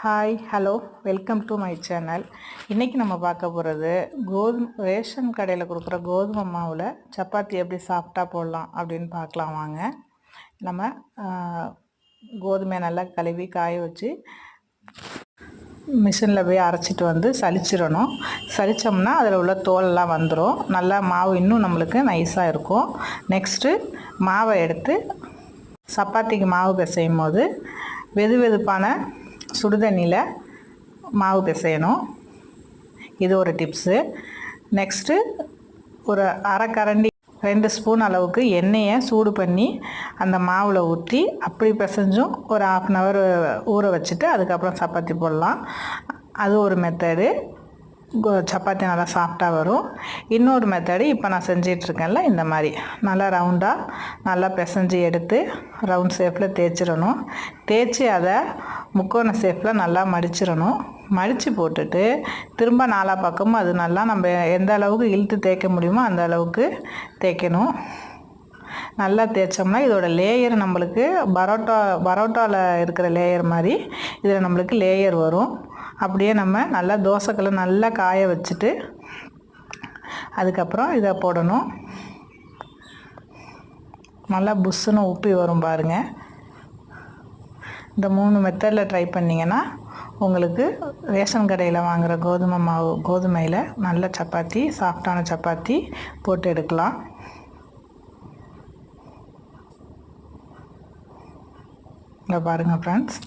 Hi hello welcome to my channel இன்றைக்கி நம்ம பார்க்க போகிறது கோதுமை ரேஷன் கடையில் கொடுக்குற கோதுமை மாவில் சப்பாத்தி எப்படி சாஃப்டாக போடலாம் அப்படின்னு பார்க்கலாம் வாங்க. நம்ம கோதுமையை நல்லா கழுவி காய வச்சு மிஷினில் போய் அரைச்சிட்டு வந்து சலிச்சிடணும் சலித்தோம்னா அதில் உள்ள தோலெல்லாம் வந்துடும் நல்லா மாவு இன்னும் நம்மளுக்கு நைஸாக இருக்கும். நெக்ஸ்ட்டு மாவை எடுத்து சப்பாத்திக்கு மாவு பிசையும் போது வெது வெதுப்பான சுடுதண்ணியில் மாவு பிசையணும். இது ஒரு டிப்ஸு. நெக்ஸ்ட்டு ஒரு அரை கரண்டி ரெண்டு ஸ்பூன் அளவுக்கு எண்ணெயை சூடு பண்ணி அந்த மாவில் ஊற்றி அப்படி பிசைஞ்சும் ஒரு ஆஃப் அன் ஹவர் ஊற வச்சுட்டு அதுக்கப்புறம் சப்பாத்தி போடலாம். அது ஒரு மெத்தடு சப்பாத்தி நல்லா சாஃப்டாக வரும். இன்னொரு மெத்தடு இப்போ நான் செஞ்சிட்ருக்கேன்ல இந்த மாதிரி. நல்லா ரவுண்டாக நல்லா பிசைஞ்சு எடுத்து ரவுண்ட் ஷேப்பில் தேய்ச்சிடணும். தேய்ச்சி அதை முக்கோண ஷேப்பில் நல்லா மடிச்சிடணும். மடித்து போட்டுட்டு திரும்ப நாலா பக்கமும் அது நல்லா நம்ம எந்த அளவுக்கு இழுத்து தேய்க்க முடியுமோ அந்த அளவுக்கு தேய்க்கணும். நல்லா தேய்ச்சோம்னா இதோட லேயர் நம்மளுக்கு பரோட்டா பரோட்டாவில் இருக்கிற லேயர் மாதிரி இதில் நம்மளுக்கு லேயர் வரும். அப்படியே நம்ம நல்லா தோசைக்கல்லை நல்லா காய வச்சுட்டு அதுக்கப்புறம் இதை போடணும். நல்லா புஷ்ஷுன்னு உப்பி வரும் பாருங்கள் இந்த மூணு மெத்தடில் ட்ரை பண்ணிங்கன்னா உங்களுக்கு ரேஷன் கடையில் வாங்குகிற கோதுமை மாவு கோதுமையில் நல்ல சப்பாத்தி சாஃப்டான சப்பாத்தி போட்டு எடுக்கலாம். இங்கே பாருங்கள் ஃப்ரெண்ட்ஸ்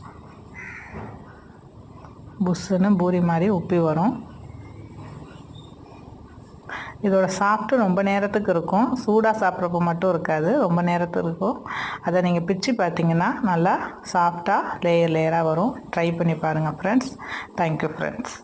புஷ்ஷுன்னு பூரி மாதிரி உப்பி வரும். இதோட சாப்பிட்டு ரொம்ப நேரத்துக்கு இருக்கும். சூடாக சாப்பிட்றப்ப மட்டும் இருக்காது. ரொம்ப நேரத்துக்கு இருக்கும். அதை நீங்கள் பிச்சு பார்த்தீங்கன்னா நல்லா சாஃப்டாக லேயர் லேயராக வரும். ட்ரை பண்ணி பாருங்கள் ஃப்ரெண்ட்ஸ் தேங்க்யூ ஃப்ரெண்ட்ஸ்